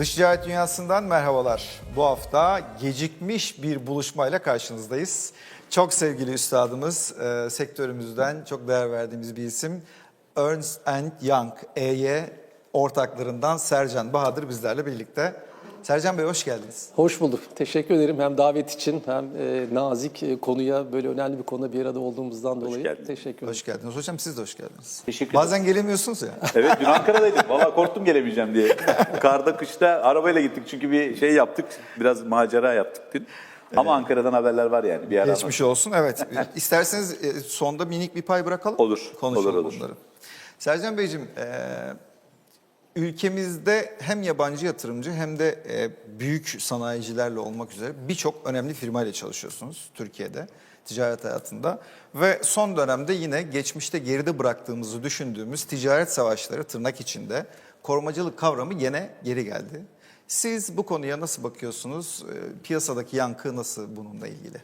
Dış ticaret dünyasından merhabalar. Bu hafta gecikmiş bir buluşmayla karşınızdayız. Çok sevgili üstadımız, e, sektörümüzden çok değer verdiğimiz bir isim. Ernst Young, EY ortaklarından Sercan Bahadır bizlerle birlikte. Sercan Bey hoş geldiniz. Hoş bulduk. Teşekkür ederim hem davet için hem e, nazik e, konuya böyle önemli bir konuda bir arada olduğumuzdan dolayı geldin. teşekkür ederim. Hoş geldiniz. Hocam siz de hoş geldiniz. Teşekkür Bazen gelemiyorsunuz ya. Evet dün Ankara'daydım. Valla korktum gelemeyeceğim diye. Karda kışta arabayla gittik çünkü bir şey yaptık. Biraz macera yaptık dün. Ama Ankara'dan haberler var yani. Bir ara Geçmiş olsun. Evet. İsterseniz e, sonda minik bir pay bırakalım. Olur, Konuşalım olur, olur. bunları. Sercan Beyciğim, e, ülkemizde hem yabancı yatırımcı hem de e, büyük sanayicilerle olmak üzere birçok önemli firmayla çalışıyorsunuz Türkiye'de ticaret hayatında. Ve son dönemde yine geçmişte geride bıraktığımızı düşündüğümüz ticaret savaşları tırnak içinde korumacılık kavramı yine geri geldi. Siz bu konuya nasıl bakıyorsunuz? E, Piyasadaki yankı nasıl bununla ilgili?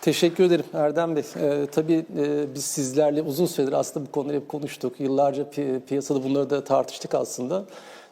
Teşekkür ederim Erdem Bey. Ee, tabii e, biz sizlerle uzun süredir aslında bu konuları hep konuştuk. Yıllarca pi- piyasada bunları da tartıştık aslında.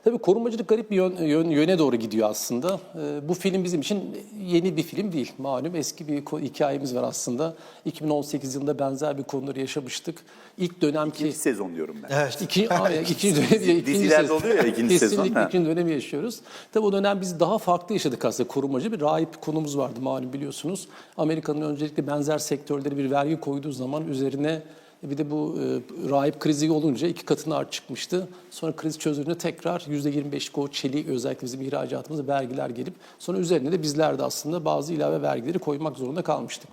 Tabii korumacılık garip bir yön, yön- yöne doğru gidiyor aslında. Ee, bu film bizim için yeni bir film değil. Malum eski bir hikayemiz var aslında. 2018 yılında benzer bir konuları yaşamıştık. İlk dönemki... İkinci sezon diyorum ben. Evet. İki, ay, ikinci dönem, ikinci Dizilerde sezon. oluyor ya ikinci sezon, Kesinlikle ikinci dönemi yaşıyoruz. Tabii o dönem biz daha farklı yaşadık aslında korumacı bir rahip konumuz vardı malum biliyorsunuz. Amerika'nın öncelikle benzer sektörleri bir vergi koyduğu zaman üzerine bir de bu e, rahip krizi olunca iki katına art çıkmıştı. Sonra kriz çözüldüğünde tekrar %25'lik o çelik özellikle bizim ihracatımıza vergiler gelip sonra üzerine de bizler de aslında bazı ilave vergileri koymak zorunda kalmıştık.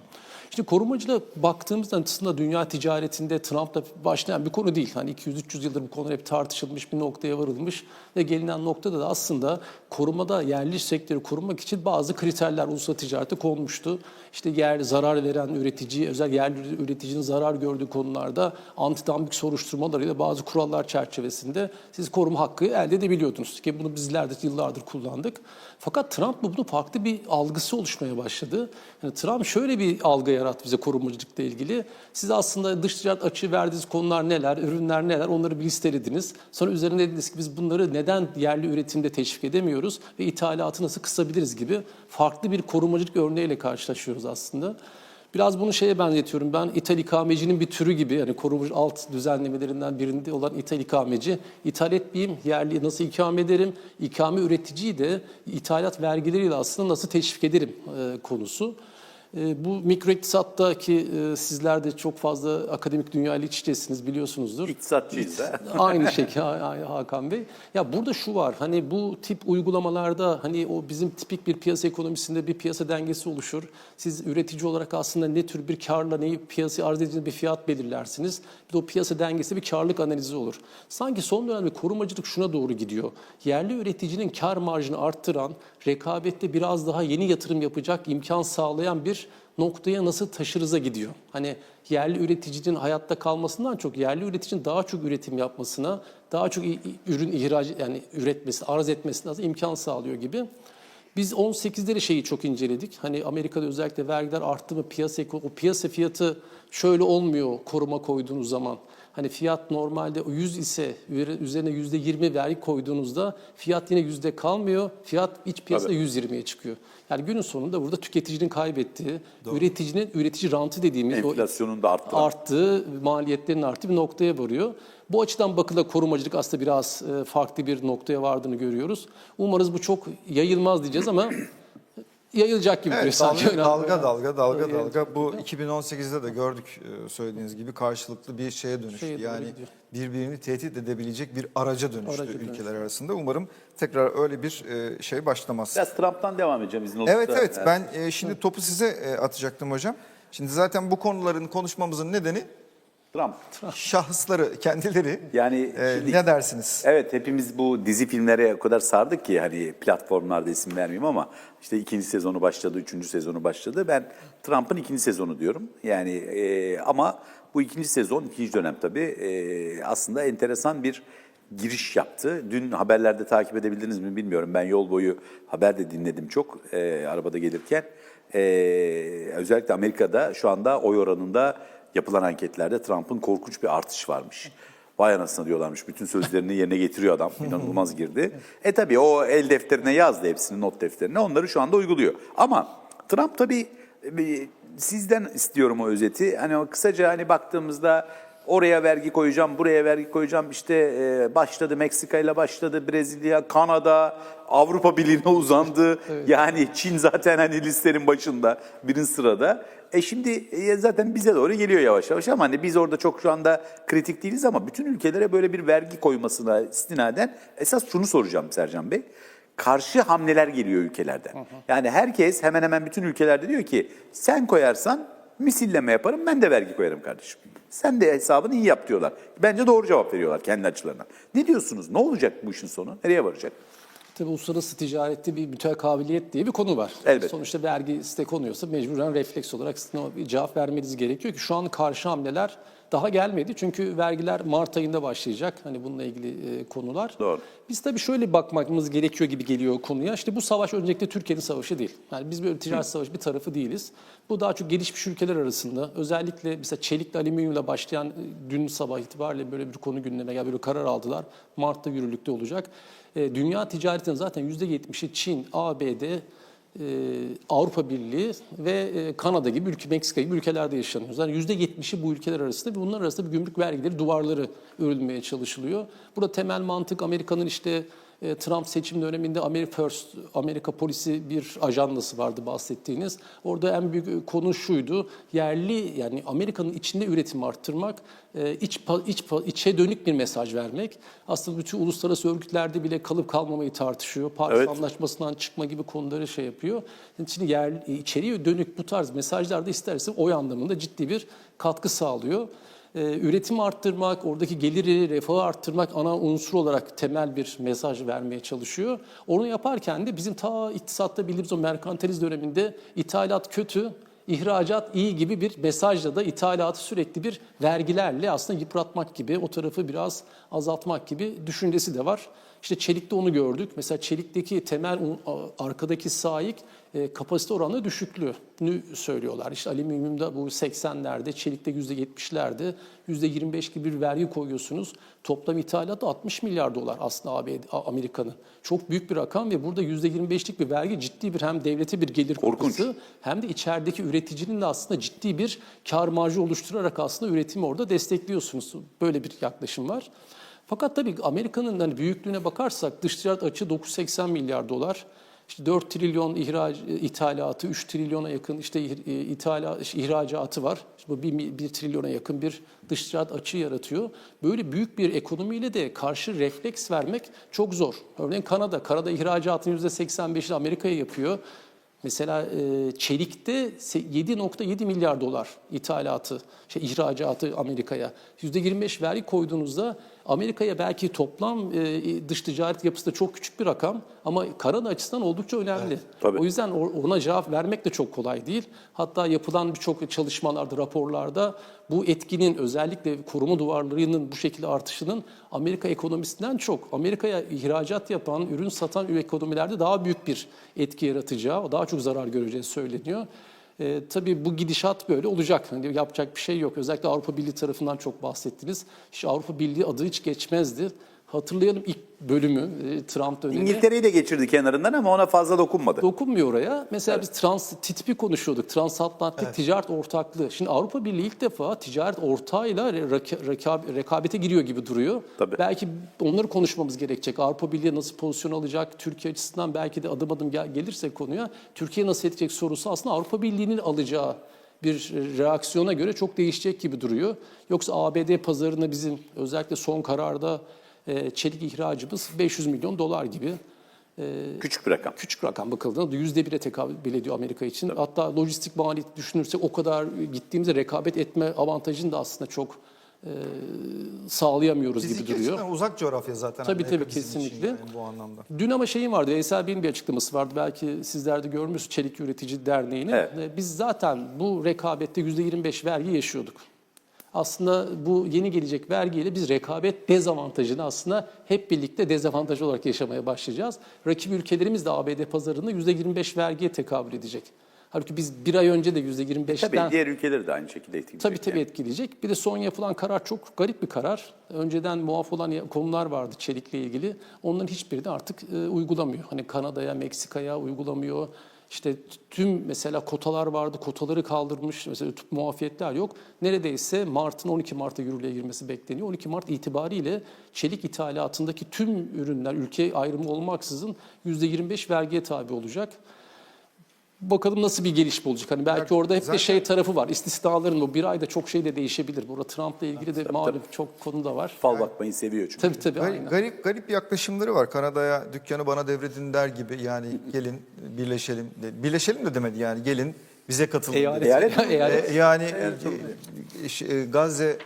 Şimdi korumacılığa baktığımızda aslında dünya ticaretinde Trump'la başlayan bir konu değil. Hani 200-300 yıldır bu konu hep tartışılmış bir noktaya varılmış ve gelinen noktada da aslında korumada yerli sektörü korumak için bazı kriterler ulusal ticarete konmuştu. İşte yer zarar veren üretici, özel yerli üreticinin zarar gördüğü konularda antidumping soruşturmalarıyla bazı kurallar çerçevesinde siz koruma hakkı elde edebiliyordunuz. Ki bunu bizler de yıllardır kullandık. Fakat Trump bu bunu farklı bir algısı oluşmaya başladı. Yani Trump şöyle bir algı yarattı bize korumacılıkla ilgili. Siz aslında dış ticaret açığı verdiğiniz konular neler, ürünler neler onları bir listelediniz. Sonra üzerine dediniz ki biz bunları neden yerli üretimde teşvik edemiyoruz ve ithalatı nasıl kısabiliriz gibi farklı bir korumacılık örneğiyle karşılaşıyoruz aslında. Biraz bunu şeye benzetiyorum. Ben ithal ikamecinin bir türü gibi yani korumacı alt düzenlemelerinden birinde olan ithal ikameci. İthal etmeyeyim, yerli nasıl ikame ederim? İkame üreticiyi de ithalat vergileriyle aslında nasıl teşvik ederim e, konusu. E, bu mikro iktisattaki e, sizler de çok fazla akademik dünyayla iç içesiniz biliyorsunuzdur. İktisatçıyız da. Aynı şekilde Ha- Hakan Bey. Ya burada şu var. Hani bu tip uygulamalarda hani o bizim tipik bir piyasa ekonomisinde bir piyasa dengesi oluşur. Siz üretici olarak aslında ne tür bir karla neyi piyasaya arz edeceğiniz bir fiyat belirlersiniz. Bir de o piyasa dengesi bir karlık analizi olur. Sanki son dönemde korumacılık şuna doğru gidiyor. Yerli üreticinin kar marjını arttıran, rekabette biraz daha yeni yatırım yapacak imkan sağlayan bir noktaya nasıl taşırıza gidiyor. Hani yerli üreticinin hayatta kalmasından çok yerli üreticinin daha çok üretim yapmasına, daha çok ürün ihraç yani üretmesi, arz etmesine aslında imkan sağlıyor gibi. Biz 18'de de şeyi çok inceledik. Hani Amerika'da özellikle vergiler arttı mı piyasa o piyasa fiyatı şöyle olmuyor koruma koyduğunuz zaman. Hani fiyat normalde 100 ise üzerine %20 vergi koyduğunuzda fiyat yine yüzde kalmıyor. Fiyat iç piyasada Tabii. 120'ye çıkıyor. Yani günün sonunda burada tüketicinin kaybettiği, üreticinin üretici rantı dediğimiz Enflasyonun da arttığı. arttığı, maliyetlerin arttığı bir noktaya varıyor. Bu açıdan bakıldığında korumacılık aslında biraz e, farklı bir noktaya vardığını görüyoruz. Umarız bu çok yayılmaz diyeceğiz ama yayılacak gibi duruyor Evet, sanki. dalga, dalga dalga dalga Öyle dalga. Bu 2018'de de gördük e, söylediğiniz gibi karşılıklı bir şeye dönüştü. Şeye yani gidiyor. birbirini tehdit edebilecek bir araca dönüştü Araca dönüştü. ülkeler arasında. Umarım tekrar öyle bir e, şey başlamaz. Biraz Trump'tan devam edeceğim izin olursa. Evet evet ben e, şimdi topu size atacaktım hocam. Şimdi zaten bu konuların konuşmamızın nedeni Trump. şahısları kendileri. Yani E, şimdi- ne dersiniz? Evet hepimiz bu dizi filmlere o kadar sardık ki hani platformlarda isim vermeyeyim ama işte ikinci sezonu başladı, üçüncü sezonu başladı. Ben Trump'ın ikinci sezonu diyorum. Yani e, ama bu ikinci sezon, ikinci dönem tabii e, aslında enteresan bir giriş yaptı. Dün haberlerde takip edebildiniz mi bilmiyorum. Ben yol boyu haber de dinledim çok e, arabada gelirken. E, özellikle Amerika'da şu anda oy oranında yapılan anketlerde Trump'ın korkunç bir artış varmış. Vay anasını diyorlarmış. Bütün sözlerini yerine getiriyor adam. İnanılmaz girdi. E tabii o el defterine yazdı hepsini not defterine. Onları şu anda uyguluyor. Ama Trump tabii bir- sizden istiyorum o özeti. Hani o kısaca hani baktığımızda oraya vergi koyacağım, buraya vergi koyacağım. İşte e, başladı Meksika ile başladı, Brezilya, Kanada, Avrupa Birliği'ne uzandı. Yani Çin zaten hani listenin başında, birinci sırada. E şimdi e, zaten bize doğru geliyor yavaş yavaş ama hani biz orada çok şu anda kritik değiliz ama bütün ülkelere böyle bir vergi koymasına istinaden esas şunu soracağım Sercan Bey. Karşı hamleler geliyor ülkelerden. Yani herkes hemen hemen bütün ülkelerde diyor ki sen koyarsan misilleme yaparım ben de vergi koyarım kardeşim. Sen de hesabını iyi yap diyorlar. Bence doğru cevap veriyorlar kendi açılarından. Ne diyorsunuz? Ne olacak bu işin sonu? Nereye varacak? Tabii uluslararası ticarette bir mütekabiliyet diye bir konu var. Elbette. Sonuçta vergi site konuyorsa mecburen refleks olarak bir cevap vermeniz gerekiyor ki şu an karşı hamleler daha gelmedi. Çünkü vergiler Mart ayında başlayacak. Hani bununla ilgili e, konular. Doğru. Biz tabii şöyle bakmamız gerekiyor gibi geliyor konuya. İşte bu savaş öncelikle Türkiye'nin savaşı değil. Yani biz böyle ticaret savaşı bir tarafı değiliz. Bu daha çok gelişmiş ülkeler arasında özellikle mesela çelikle alüminyumla başlayan e, dün sabah itibariyle böyle bir konu gündeme geldi. Böyle karar aldılar. Mart'ta yürürlükte olacak. E, dünya ticaretinin zaten %70'i Çin, ABD, Avrupa Birliği ve e, Kanada gibi ülke, Meksika gibi ülkelerde yaşanıyor. Yani %70'i bu ülkeler arasında ve bunlar arasında bir gümrük vergileri duvarları örülmeye çalışılıyor. Burada temel mantık Amerika'nın işte e, Trump seçim döneminde America First, Amerika polisi bir ajandası vardı bahsettiğiniz. Orada en büyük e, konu şuydu. Yerli yani Amerika'nın içinde üretim arttırmak, e, iç, iç içe dönük bir mesaj vermek. Aslında bütün uluslararası örgütlerde bile kalıp kalmamayı tartışıyor. Paris Evet. Anlaşması'ndan çıkma gibi konuları şey yapıyor. Şimdi yer, içeriye dönük bu tarz mesajlar da isterse oy anlamında ciddi bir katkı sağlıyor. Ee, üretim arttırmak, oradaki geliri, refahı arttırmak ana unsur olarak temel bir mesaj vermeye çalışıyor. Onu yaparken de bizim ta iktisatta bildiğimiz o merkantiliz döneminde ithalat kötü, ihracat iyi gibi bir mesajla da ithalatı sürekli bir vergilerle aslında yıpratmak gibi, o tarafı biraz azaltmak gibi düşüncesi de var. İşte çelikte onu gördük. Mesela çelikteki temel arkadaki sahip e, kapasite oranı düşüklüğünü söylüyorlar. İşte alüminyumda bu 80'lerde, çelikte %70'lerde, %25 gibi bir vergi koyuyorsunuz. Toplam ithalat 60 milyar dolar aslında ABD, Amerika'nın. Çok büyük bir rakam ve burada %25'lik bir vergi ciddi bir hem devlete bir gelir Korkunç. kapısı hem de içerideki üreticinin de aslında ciddi bir kar marjı oluşturarak aslında üretimi orada destekliyorsunuz. Böyle bir yaklaşım var. Fakat tabii Amerika'nın hani büyüklüğüne bakarsak dış ticaret açığı 980 milyar dolar. İşte 4 trilyon ihrac, ithalatı, 3 trilyona yakın işte e, ithala, ihracatı var. İşte bu 1, 1 trilyona yakın bir dış ticaret açığı yaratıyor. Böyle büyük bir ekonomiyle de karşı refleks vermek çok zor. Örneğin Kanada, Kanada ihracatının %85'ini Amerika'ya yapıyor. Mesela e, çelikte se- 7.7 milyar dolar ithalatı, şey, ihracatı Amerika'ya. %25 vergi koyduğunuzda Amerika'ya belki toplam e, dış ticaret yapısı da çok küçük bir rakam ama Kanada açısından oldukça önemli. tabii. o yüzden ona cevap vermek de çok kolay değil. Hatta yapılan birçok çalışmalarda, raporlarda bu etkinin özellikle koruma duvarlarının bu şekilde artışının Amerika ekonomisinden çok Amerika'ya ihracat yapan, ürün satan ekonomilerde daha büyük bir etki yaratacağı, daha çok zarar göreceği söyleniyor. E, tabii bu gidişat böyle olacak. Hani yapacak bir şey yok. Özellikle Avrupa Birliği tarafından çok bahsettiniz. İşte Avrupa Birliği adı hiç geçmezdi. Hatırlayalım ilk bölümü e, Trump dönemi. İngiltere'yi de geçirdi kenarından ama ona fazla dokunmadı. Dokunmuyor oraya. Mesela biz trans TTIP konuşuyorduk. Transatlantik ticaret ortaklığı. Şimdi Avrupa Birliği ilk defa ticaret ortağıyla reka- reka- rekabete giriyor gibi duruyor. Tabii. Belki onları konuşmamız gerekecek. Avrupa Birliği nasıl pozisyon alacak? Türkiye açısından belki de adım adım gel- gelirse konuya Türkiye nasıl edecek sorusu aslında Avrupa Birliği'nin alacağı bir reaksiyona göre çok değişecek gibi duruyor. Yoksa ABD pazarına bizim özellikle son kararda e, çelik ihracımız 500 milyon dolar gibi. Küçük bir rakam. Küçük rakam bakıldığında yüzde bire tekabül ediyor Amerika için. Hatta lojistik maliyet düşünürsek o kadar gittiğimizde rekabet etme avantajını da aslında çok e, sağlayamıyoruz Bizdeki gibi duruyor. uzak coğrafya zaten. Tabii, Amerika tabii, kesinlikle. yani bu anlamda. Dün ama şeyin vardı, Veysel Bey'in bir açıklaması vardı. Belki sizler de görmüşsünüz Çelik Üretici Derneği'nin. Evet. E, Biz zaten bu rekabette %25 vergi yaşıyorduk. Aslında bu yeni gelecek vergiyle biz rekabet dezavantajını aslında hep birlikte dezavantaj olarak yaşamaya başlayacağız. Rakip ülkelerimiz de ABD pazarında %25 vergiye tekabül edecek. Halbuki biz bir ay önce de %25'ten... Tabii diğer ülkeleri de aynı şekilde etkileyecek. Tabii tabii yani. etkileyecek. Bir de son yapılan karar çok garip bir karar. Önceden muaf olan konular vardı çelikle ilgili. Onların hiçbiri de artık e, uygulamıyor. Hani Kanada'ya, Meksika'ya uygulamıyor. İşte tüm mesela kotalar vardı, kotaları kaldırmış. Mesela tüm muafiyetler yok. Neredeyse Mart'ın 12 Mart'ta yürürlüğe girmesi bekleniyor. 12 Mart itibariyle çelik ithalatındaki tüm ürünler ülke ayrımı olmaksızın %25 vergiye tabi olacak. Bakalım nasıl bir gelişme olacak. Hani belki orada hep zaten- de şey tarafı var. İstisnaların o bir ayda çok şey de değişebilir. Burada Trump'la ilgili de malum çok konu da var. Fal bakmayı seviyor çünkü. Tabii tabii Garip, aynen. garip garip yaklaşımları var. Kanada'ya dükkanı bana devredin der gibi yani gelin birleşelim. de- Birleşelim de demedi yani gelin bize katılın. Eyalet. Eyalet? Eyalet. E, yani e, ş- e, Gazze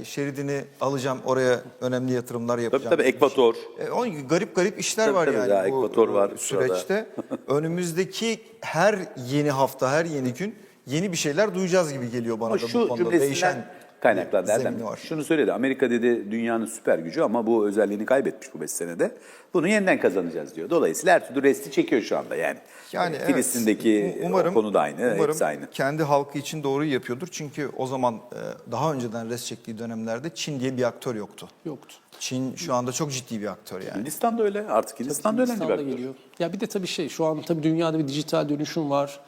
e, şeridini alacağım oraya önemli yatırımlar Tabii yapacağım. tabii Ekvator. E, onun garip garip işler Tabii, var tabii, yani daha bu Ekvator e, var süreçte. Önümüzdeki her yeni hafta, her yeni gün yeni bir şeyler duyacağız gibi geliyor bana Ama da bu şu konuda. cümlesinden Değişen kaynaklar derden. var. Şunu söyledi. Amerika dedi dünyanın süper gücü ama bu özelliğini kaybetmiş bu 5 senede. Bunu yeniden kazanacağız diyor. Dolayısıyla her türlü resti çekiyor şu anda yani. Yani Ee, evet, Filistin'deki umarım, konu da aynı, umarım hepsi aynı. kendi halkı için doğruyu yapıyordur. Çünkü o zaman e, daha önceden res çektiği dönemlerde Çin diye bir aktör yoktu. Yoktu. Çin şu anda çok ciddi bir aktör yani. Hindistan da öyle. Artık Hindistan da önemli bir Hindistan'da aktör. geliyor. Ya bir de tabii şey şu an tabii dünyada bir dijital dönüşüm var.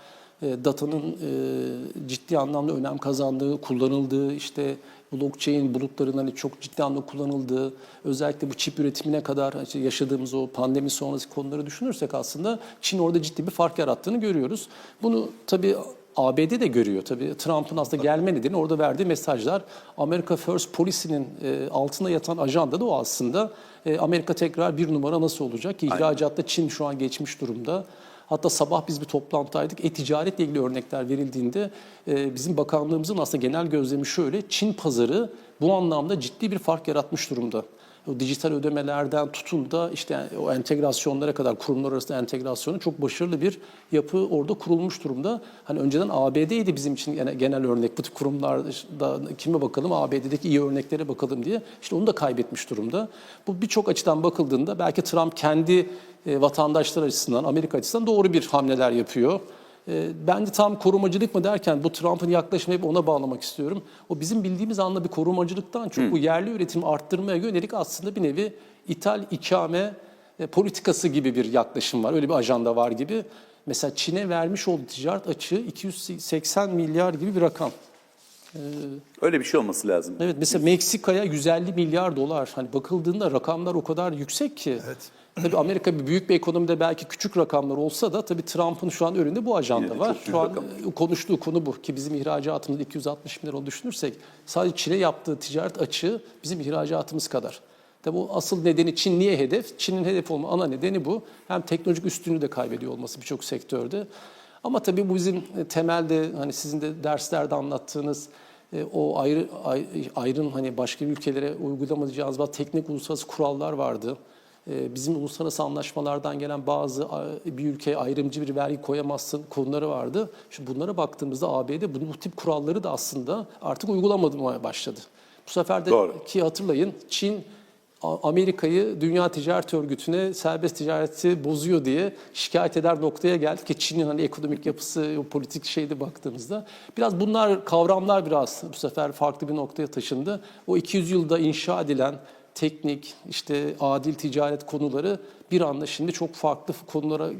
E, datanın e, ciddi anlamda önem kazandığı, kullanıldığı işte blockchain bulutların hani çok ciddi anlamda kullanıldığı, özellikle bu çip üretimine kadar işte yaşadığımız o pandemi sonrası konuları düşünürsek aslında Çin orada ciddi bir fark yarattığını görüyoruz. Bunu tabii ABD de görüyor tabii. Trump'ın aslında gelme nedeni orada verdiği mesajlar. America First Policy'nin e, altında yatan ajanda da o aslında. E, Amerika tekrar bir numara nasıl olacak ihracatta Çin şu an geçmiş durumda. Hatta sabah biz bir toplantıdaydık. E-ticaretle ilgili örnekler verildiğinde e, bizim bakanlığımızın aslında genel gözlemi şöyle. Çin pazarı bu anlamda ciddi bir fark yaratmış durumda. O dijital ödemelerden tutun da işte o entegrasyonlara kadar kurumlar arasında entegrasyonu çok başarılı bir yapı orada kurulmuş durumda. Hani önceden ABD'ydi bizim için gene- genel örnek. Bu tip kurumlarda kime bakalım ABD'deki iyi örneklere bakalım diye. İşte onu da kaybetmiş durumda. Bu birçok açıdan bakıldığında belki Trump kendi vatandaşlar açısından, Amerika açısından doğru bir hamleler yapıyor. E, Ben de tam korumacılık mı derken bu Trump'ın yaklaşımı hep ona bağlamak istiyorum. O bizim bildiğimiz anla bir korumacılıktan çok bu yerli üretimi arttırmaya yönelik aslında bir nevi ithal ikame e, politikası gibi bir yaklaşım var. Öyle bir ajanda var gibi. Mesela Çin'e vermiş olduğu ticaret açığı 280 milyar gibi bir rakam. Öyle bir şey olması lazım. Evet mesela Meksika'ya 150 milyar dolar. Hani bakıldığında rakamlar o kadar yüksek ki. Tabii Amerika bir büyük bir ekonomide belki küçük rakamlar olsa da tabii Trump'ın şu an önünde bu ajanda var. Şu an rakam. e, konuştuğu konu bu ki bizim ihracatımız 260 milyar olduğunu düşünürsek sadece Çin'e yaptığı ticaret açığı bizim ihracatımız kadar. Tabii bu asıl nedeni Çin niye hedef? Çin'in hedef olma ana nedeni bu. Hem teknolojik üstünlüğü de kaybediyor olması birçok sektörde. Ama tabii bu bizim e, temelde hani sizin de derslerde anlattığınız e, o ayrı ay- ayrın hani başka ülkelere uygulamayacağınız bazı teknik uluslararası kurallar vardı. E, Bizim uluslararası anlaşmalardan gelen bazı bir ülkeye ayrımcı bir vergi koyamazsın konuları vardı. Şu bunlara baktığımızda ABD bu, tip kuralları da aslında artık uygulamaya başladı. Bu sefer de Doğru. ki hatırlayın Çin Amerika'yı Dünya Ticaret Örgütü'ne serbest ticareti bozuyor diye şikayet eder noktaya geldi ki Çin'in hani ekonomik yapısı, politik şeyde baktığımızda biraz bunlar kavramlar biraz bu sefer farklı bir noktaya taşındı. O 200 yılda inşa edilen teknik, işte adil ticaret konuları bir anda şimdi çok farklı konulara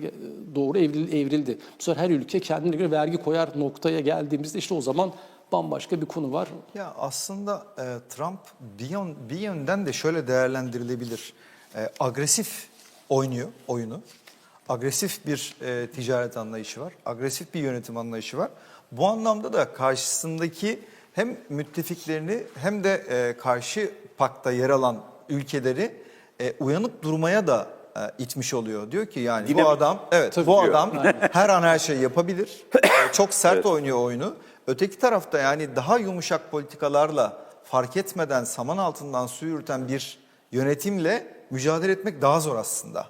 doğru evril- evrildi. Bu sefer her ülke kendine göre vergi koyar noktaya geldiğimizde işte o zaman bambaşka bir konu var. Ya aslında e, Trump bir, yön, bir yönden de şöyle değerlendirilebilir. E, agresif oynuyor oyunu. Agresif bir e, ticaret anlayışı var. Agresif bir yönetim anlayışı var. Bu anlamda da karşısındaki hem müttefiklerini hem de e, karşı pakta yer alan ülkeleri e, uyanık durmaya da e, itmiş oluyor. Diyor ki yani bu Dinamik. adam evet bu diyor. adam her an her şeyi yapabilir. E, Çok sert oynuyor oyunu. Öteki tarafta yani daha yumuşak politikalarla fark etmeden saman altından su yürüten bir yönetimle mücadele etmek daha zor aslında.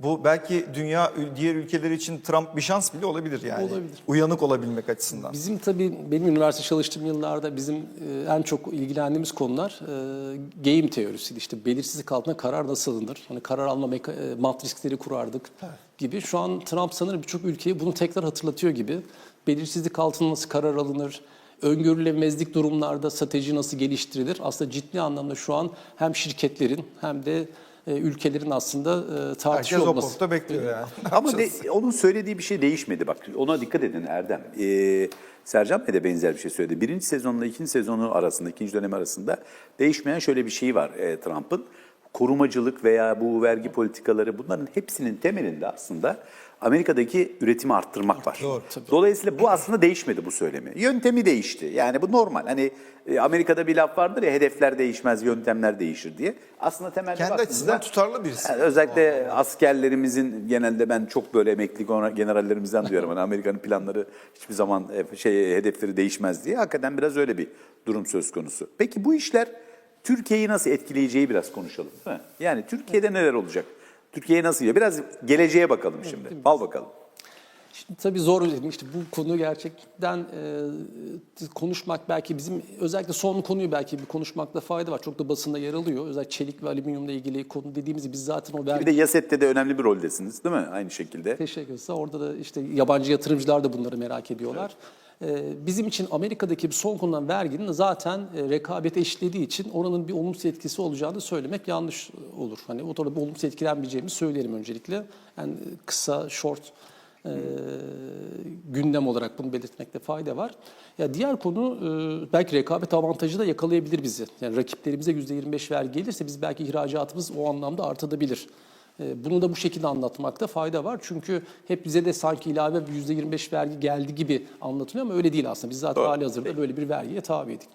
Bu belki dünya diğer ülkeler için Trump bir şans bile olabilir yani. Olabilir. Uyanık olabilmek açısından. Bizim tabii benim üniversite çalıştığım yıllarda bizim e, en çok ilgilendiğimiz konular e, game teorisiydi. İşte belirsizlik altında karar nasıl alınır? Hani karar alma e, matrisleri kurardık gibi. Şu an Trump sanırım birçok ülkeyi bunu tekrar hatırlatıyor gibi. Belirsizlik altında nasıl karar alınır, öngörülemezlik durumlarda strateji nasıl geliştirilir? Aslında ciddi anlamda şu an hem şirketlerin hem de e, ülkelerin aslında e, Herkes tartışıyor o olması. portta bekliyor yani. Ama de- onun söylediği bir şey değişmedi bak. Ona dikkat edin Erdem. Ee, Sercan Bey de benzer bir şey söyledi. Birinci sezonla ikinci sezonu arasında, ikinci dönemi arasında değişmeyen şöyle bir şey var e, Trump'ın. Korumacılık veya bu vergi politikaları bunların hepsinin temelinde aslında Amerika'daki üretimi arttırmak var. Doğru, Dolayısıyla bu aslında değişmedi bu söylemi. Yöntemi değişti. Yani bu normal. Hani e, Amerika'da bir laf vardır ya hedefler değişmez, yöntemler değişir diye. Aslında temelde Kendi açısından tutarlı birisi. yani özellikle askerlerimizin genelde ben çok böyle emekli generallerimizden duyuyorum. Hani Amerika'nın planları hiçbir zaman e, şey hedefleri değişmez diye. Hakikaten biraz öyle bir durum söz konusu. Peki bu işler Türkiye'yi nasıl etkileyeceği biraz konuşalım. değil mi? Yani Türkiye'de neler olacak? Türkiye'ye nasıl gidiyor? Biraz geleceğe bakalım şimdi. Al bakalım. Şimdi tabii zor dedim işte bu konu gerçekten e, konuşmak belki bizim özellikle son konuyu belki bir konuşmakta fayda var. Çok da basında yer alıyor. Özellikle çelik ve alüminyumla ilgili konu dediğimiz biz zaten o Bir vergi de Yaset'te de önemli bir roldesiniz değil mi? Aynı şekilde. teşekkür ederiz. Orada da işte yabancı yatırımcılar da bunları merak ediyorlar. Ee, Bizim için Amerika'daki son konulan verginin zaten e, rekabete eşitlediği için oranın bir olumsuz etkisi olacağını söylemek yanlış olur. Hani o tarafta olumsuz etkilenmeyeceğimi söylerim öncelikle. Yani kısa, short e, gündem olarak bunu belirtmekte fayda var. Ya diğer konu e, belki rekabet avantajı da yakalayabilir bizi. Yani rakiplerimize %25 vergi gelirse biz belki ihracatımız o anlamda artabilir. E, Bunu da bu şekilde anlatmakta fayda var. Çünkü hep bize de sanki ilave bir %25 vergi geldi gibi anlatılıyor ama öyle değil aslında. Biz zaten Doğru. hali hazırda böyle bir vergiye tabiydik.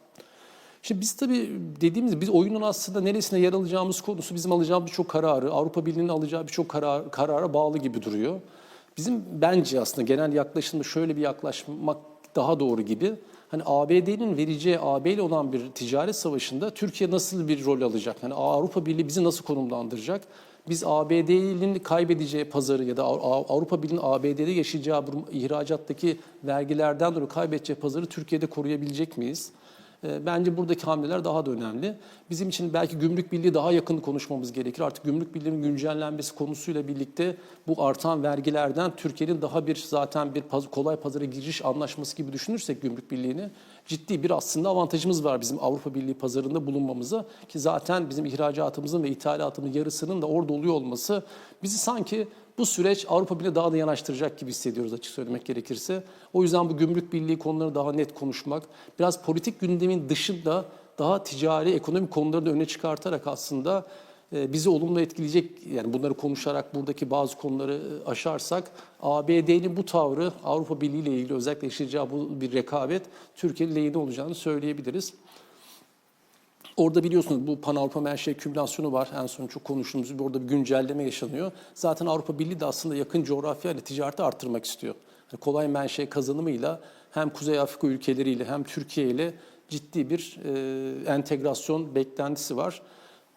Şimdi biz tabii dediğimiz biz oyunun aslında neresine yer alacağımız konusu bizim alacağımız birçok kararı, Avrupa Birliği'nin alacağı birçok karar, karara bağlı gibi duruyor. Bizim bence aslında genel yaklaşımda şöyle bir yaklaşmak daha doğru gibi. Hani ABD'nin vereceği AB ile olan bir ticaret savaşında Türkiye nasıl bir rol alacak? Hani Avrupa Birliği bizi nasıl konumlandıracak? Biz ABD'nin kaybedeceği pazarı ya da Av- Avrupa Birliği'nin ABD'de yaşayacağı ihracattaki vergilerden dolayı kaybedeceği pazarı Türkiye'de koruyabilecek miyiz? E, Bence buradaki hamleler daha da önemli. Bizim için belki gümrük birliği daha yakın konuşmamız gerekir. Artık gümrük birliğinin güncellenmesi konusuyla birlikte bu artan vergilerden Türkiye'nin daha bir zaten bir kolay pazara giriş anlaşması gibi düşünürsek gümrük birliğini ciddi bir aslında avantajımız var bizim Avrupa Birliği pazarında bulunmamıza ki zaten bizim ihracatımızın ve ithalatımızın yarısının da orada oluyor olması bizi sanki bu süreç Avrupa Birliği daha da yanaştıracak gibi hissediyoruz açık söylemek gerekirse. O yüzden bu gümrük birliği konuları daha net konuşmak, biraz politik gündemin dışında daha ticari, ekonomik konuları da öne çıkartarak aslında e, bizi olumlu etkileyecek, yani bunları konuşarak buradaki bazı konuları e, aşarsak, ABD'nin bu tavrı Avrupa Birliği ile ilgili özellikle yaşayacağı bu bir rekabet Türkiye'nin lehine olacağını söyleyebiliriz. Orada biliyorsunuz bu Pan-Avrupa menşe kümülasyonu var. En son çok konuştuğumuz bir orada bir güncelleme yaşanıyor. Zaten Avrupa Birliği de aslında yakın coğrafyayla ticareti arttırmak istiyor. Yani kolay menşe kazanımıyla hem Kuzey Afrika ülkeleriyle hem Türkiye ile ciddi bir e, entegrasyon beklentisi var.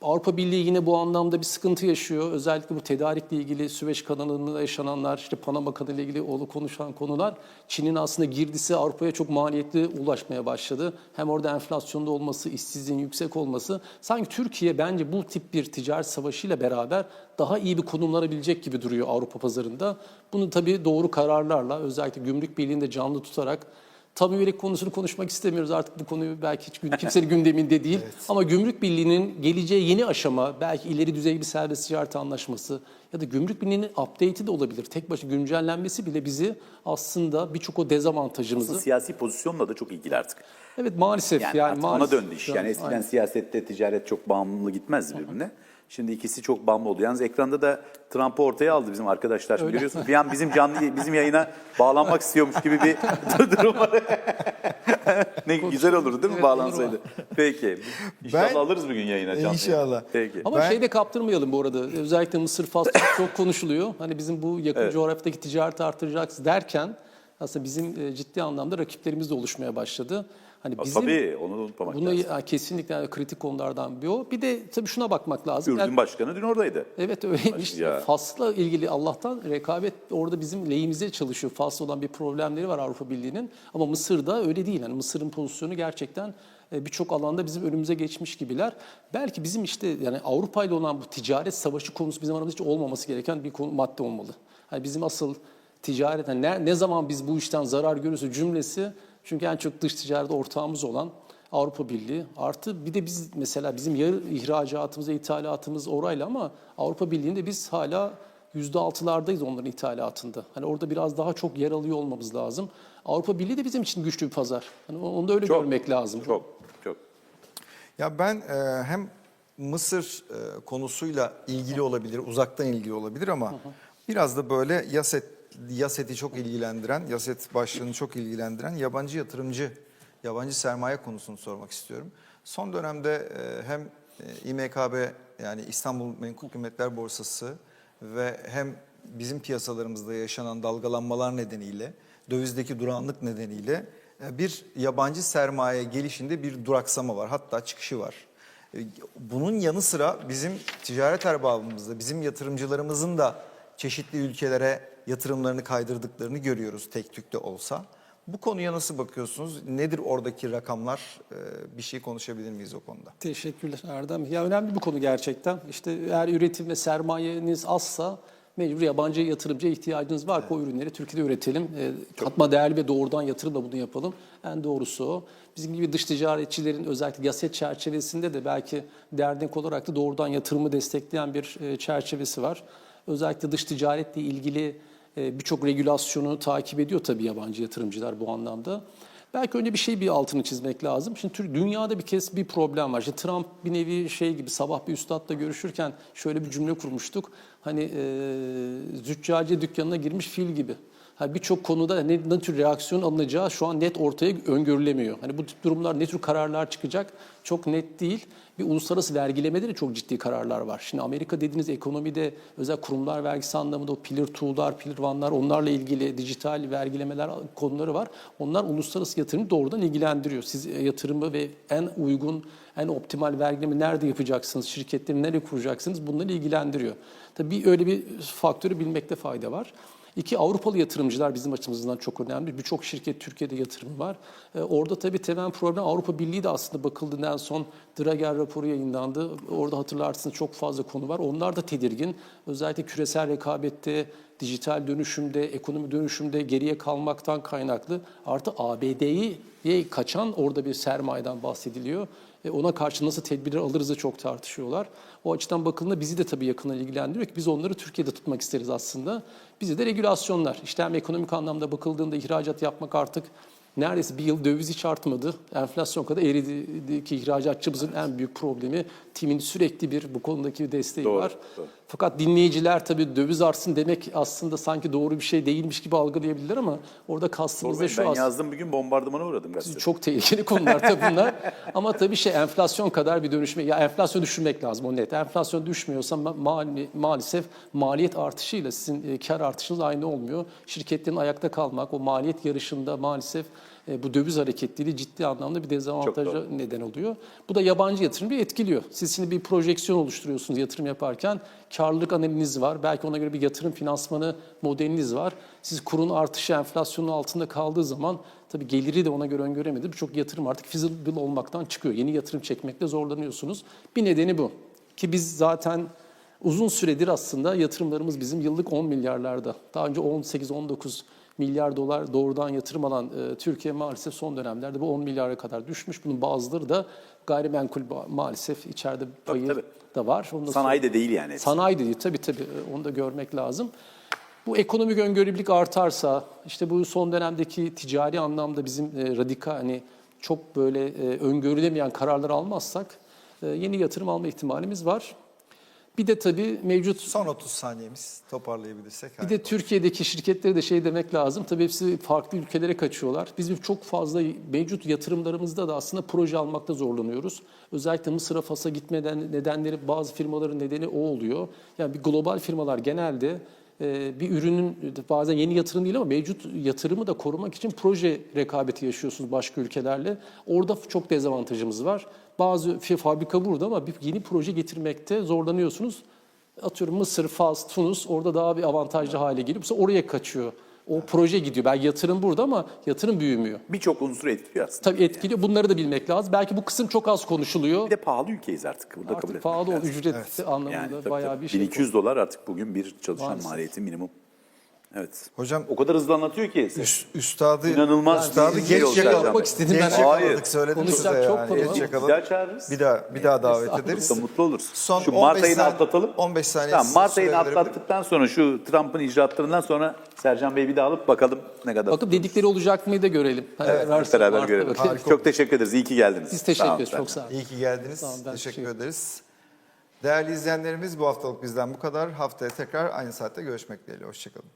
Avrupa Birliği yine bu anlamda bir sıkıntı yaşıyor. Özellikle bu tedarikle ilgili Süveyş kanalında yaşananlar, işte Panama kanalı ile ilgili olu konuşan konular Çin'in aslında girdisi Avrupa'ya çok maliyetli ulaşmaya başladı. Hem orada enflasyonda olması, işsizliğin yüksek olması. Sanki Türkiye bence bu tip bir ticaret savaşıyla beraber daha iyi bir konumlanabilecek gibi duruyor Avrupa pazarında. Bunu tabii doğru kararlarla özellikle gümrük birliğini de canlı tutarak Tabii üyelik konusunu konuşmak istemiyoruz artık bu konuyu belki hiç kimsenin gündeminde değil. Ama Gümrük Birliği'nin geleceği yeni aşama belki ileri düzey bir serbest ticaret anlaşması ya da Gümrük Birliği'nin update'i de olabilir. Tek başına güncellenmesi bile bizi aslında birçok o dezavantajımızı Siyasi pozisyonla da çok ilgili artık. Evet maalesef Yani, yani, artık maalesef. ona döndü iş. Yani eskiden aynen. siyasette ticaret çok bağımlı gitmezdi birbirine. Şimdi ikisi çok bağımlı oldu. Yalnız ekranda da Trump'ı ortaya aldı bizim arkadaşlar. Şimdi görüyorsunuz bir an bizim canlı bizim yayına bağlanmak istiyormuş gibi bir durum var. ne güzel olurdu değil mi Evet, bağlansaydı. Peki. İnşallah Ben- alırız bugün yayına canlı. İnşallah. Peki. Ama Ben- şey de kaptırmayalım bu arada. Özellikle Mısır Fas çok konuşuluyor. Hani bizim bu yakın coğrafyadaki ticareti artıracaksın derken aslında bizim e, ciddi anlamda rakiplerimiz de oluşmaya başladı. Hani Ha, bizim Tabii onu unutmamak Buna lazım. ya, kesinlikle yani kritik konulardan bir o. Bir de tabii şuna bakmak lazım. Ürdün Yani- Başkanı dün oradaydı. evet öyleymiş. Ya. Fas'la ilgili Allah'tan rekabet orada bizim lehimize çalışıyor. Fas'la olan bir problemleri var Avrupa Birliği'nin. Ama Mısır'da öyle değil. Yani Mısır'ın pozisyonu gerçekten e, birçok alanda bizim önümüze geçmiş gibiler. Belki bizim işte yani Avrupa ile olan bu ticaret savaşı konusu bizim aramızda hiç olmaması gereken bir konu, madde olmalı. Yani bizim asıl ticareten ne, ne zaman biz bu işten zarar görürse cümlesi çünkü en çok dış ticaret ortağımız olan Avrupa Birliği artı bir de biz mesela bizim yarı ihracatımız ithalatımız orayla ama Avrupa Birliği'nde biz hala %6'lardayız onların ithalatında. Hani orada biraz daha çok yer alıyor olmamız lazım. Avrupa Birliği de bizim için güçlü bir pazar. Hani onu da öyle Çok, görmek lazım. Çok, çok. Ya ben e, hem Mısır e, konusuyla ilgili olabilir, uzaktan ilgili olabilir ama biraz da böyle Yaset Yaset'i çok ilgilendiren, Yaset başlığını çok ilgilendiren yabancı yatırımcı, yabancı sermaye konusunu sormak istiyorum. Son dönemde e, hem e, İMKB yani İstanbul Menkul Kıymetler Borsası ve hem bizim piyasalarımızda yaşanan dalgalanmalar nedeniyle, dövizdeki durağanlık nedeniyle e, bir yabancı sermaye gelişinde bir duraksama var. Hatta çıkışı var. Bunun yanı sıra bizim ticaret erbabımızda, bizim yatırımcılarımızın da çeşitli ülkelere yatırımlarını kaydırdıklarını görüyoruz tek tük de olsa. Bu konuya nasıl bakıyorsunuz? Nedir oradaki rakamlar? E, Bir şey konuşabilir miyiz o konuda? Teşekkürler Erdem. Ya önemli bir konu gerçekten. İşte eğer üretim ve sermayeniz azsa mecbur yabancı yatırımcıya ihtiyacınız var ki o ürünleri Türkiye'de üretelim. E, katma değerli ve doğrudan yatırımla bunu yapalım. En doğrusu o. Bizim gibi dış ticaretçilerin özellikle yaset çerçevesinde de belki dernek olarak da doğrudan yatırımı destekleyen bir e, çerçevesi var. Özellikle dış ticaretle ilgili birçok regülasyonu takip ediyor tabii yabancı yatırımcılar bu anlamda. Belki önce bir şey bir altını çizmek lazım. Şimdi dünyada bir kez bir problem var. İşte Trump bir nevi şey gibi sabah bir üstadla görüşürken şöyle bir cümle kurmuştuk. Hani e, züccaciye dükkanına girmiş fil gibi. Ha, Birçok konuda ne, ne tür reaksiyon alınacağı şu an net ortaya öngörülemiyor. Hani bu tip durumlar ne tür kararlar çıkacak çok net değil. Bir uluslararası vergilemede de çok ciddi kararlar var. Şimdi Amerika dediğiniz ekonomide özel kurumlar vergisi anlamında o Pillar 2'lar, Pillar 1'lar onlarla ilgili dijital vergilemeler konuları var. Onlar uluslararası yatırımı doğrudan ilgilendiriyor. Siz e, yatırımı ve en uygun, en optimal vergileme nerede yapacaksınız, şirketleri nereye kuracaksınız bunları ilgilendiriyor. Tabii öyle bir faktörü bilmekte fayda var. İki Avrupalı yatırımcılar bizim açımızdan çok önemli. Birçok şirket Türkiye'de yatırım var. Ee, orada tabii temel problem Avrupa Birliği de aslında bakıldığında en son Drager raporu yayınlandı. Orada hatırlarsınız çok fazla konu var. Onlar da tedirgin. Özellikle küresel rekabette, dijital dönüşümde, ekonomi dönüşümde geriye kalmaktan kaynaklı. Artı ABD'yi kaçan orada bir sermayeden bahsediliyor. E, ona karşı nasıl tedbirler alırız da çok tartışıyorlar. O açıdan bakıldığında bizi de tabii yakından ilgilendiriyor ki biz onları Türkiye'de tutmak isteriz aslında. Bize de regülasyonlar. İşte hem ekonomik anlamda bakıldığında ihracat yapmak artık neredeyse bir yıl döviz hiç artmadı. Enflasyon kadar eridi ki ihracatçımızın en büyük problemi. Timin sürekli bir bu konudaki desteği Doğru, var. doğru. Fakat dinleyiciler tabii döviz artsın demek aslında sanki doğru bir şey değilmiş gibi algılayabilirler ama orada kastımız da şu ben aslında. yazdım bir gün bombardımana uğradım gazetede. Çok tehlikeli konular tabii bunlar. Ama tabii şey enflasyon kadar bir dönüşme. Ya enflasyon düşürmek lazım o net. Enflasyon düşmüyorsa ma- mali- maalesef maliyet artışıyla sizin e, kar artışınız aynı olmuyor. Şirketlerin ayakta kalmak, o maliyet yarışında maalesef e, bu döviz hareketliliği ciddi anlamda bir dezavantaja neden oluyor. Bu da yabancı yatırımcıyı etkiliyor. Siz şimdi bir projeksiyon oluşturuyorsunuz yatırım yaparken. Karlılık analiziniz var. Belki ona göre bir yatırım finansmanı modeliniz var. Siz kurun artışı enflasyonun altında kaldığı zaman tabii geliri de ona göre öngöremedi. Birçok yatırım artık feasible olmaktan çıkıyor. Yeni yatırım çekmekte zorlanıyorsunuz. Bir nedeni bu. Ki biz zaten uzun süredir aslında yatırımlarımız bizim yıllık 10 milyarlarda. Daha önce 18-19 milyar dolar doğrudan yatırım alan e, Türkiye maalesef son dönemlerde bu 10 milyara kadar düşmüş. Bunun bazıları da gayrimenkul maalesef içeride payı tabii. da var. Ondan Sanayi de değil yani. hepsi. Sanayi de değil tabii tabii e, onu da görmek lazım. Bu ekonomik öngörülebilirlik artarsa işte bu son dönemdeki ticari anlamda bizim e, radikal hani çok böyle e, öngörülemeyen kararlar almazsak e, yeni yatırım alma ihtimalimiz var. Bir de tabii mevcut Son 30 saniyemiz toparlayabilirsek. bir de Türkiye'deki şirketleri de şey demek lazım. Tabii hepsi farklı ülkelere kaçıyorlar. Biz çok fazla mevcut yatırımlarımızda da aslında proje almakta zorlanıyoruz. Özellikle Mısır'a, Fas'a gitmeden nedenleri bazı firmaların nedeni o oluyor. Yani bir global firmalar genelde e, bir ürünün bazen yeni yatırım değil ama mevcut yatırımı da korumak için proje rekabeti yaşıyorsunuz başka ülkelerle. Orada çok dezavantajımız var. Bazı fabrika burada ama bir yeni proje getirmekte zorlanıyorsunuz. Atıyorum Mısır, Fas, Tunus orada daha bir avantajlı hale geliyor. Sefer oraya kaçıyor. O proje gidiyor. Belki yatırım burada ama yatırım büyümüyor. Birçok unsur etkiliyor aslında. Tabii etkiliyor. Bunları da bilmek lazım. Belki bu kısım çok az konuşuluyor. Bir de pahalı ülkeyiz artık. Burada kabul Artık etmek pahalı lazım. Ücret anlamında Yani tabii, bayağı tabii. bir şey. 1200 dolar artık bugün bir çalışan Maalesef. maliyeti minimum. Evet. Hocam O kadar hızlı anlatıyor ki. üst- üstadı, İnanılmaz üstadı geç şey yakaladık. Yapmak istedim Geç ben. yakaladık Hayır. söyledim Konuşacak size çok yani. konu Geç var. Bir yakaladık. daha çağırırız. Bir daha bir daha davet Estağfurullah. ederiz. Da mutlu oluruz. Son Şu 15 Mart ayını saniye- atlatalım. 15 saniye Tamam, Mart ayını atlattıktan sonra şu Trump'ın icraatlarından sonra Sercan Bey bir daha alıp bakalım ne kadar. Bakıp dedikleri olacak mıyı da görelim. Evet, varsa beraber Mart'ta görelim. Çok teşekkür ederiz. İyi ki geldiniz. Biz teşekkür ederiz. Çok sağ olun. İyi ki geldiniz. Tamam, ben Teşekkür teşekkür ederiz. Değerli izleyenlerimiz bu haftalık bizden bu kadar. Haftaya tekrar aynı saatte görüşmek dileğiyle. Hoşçakalın.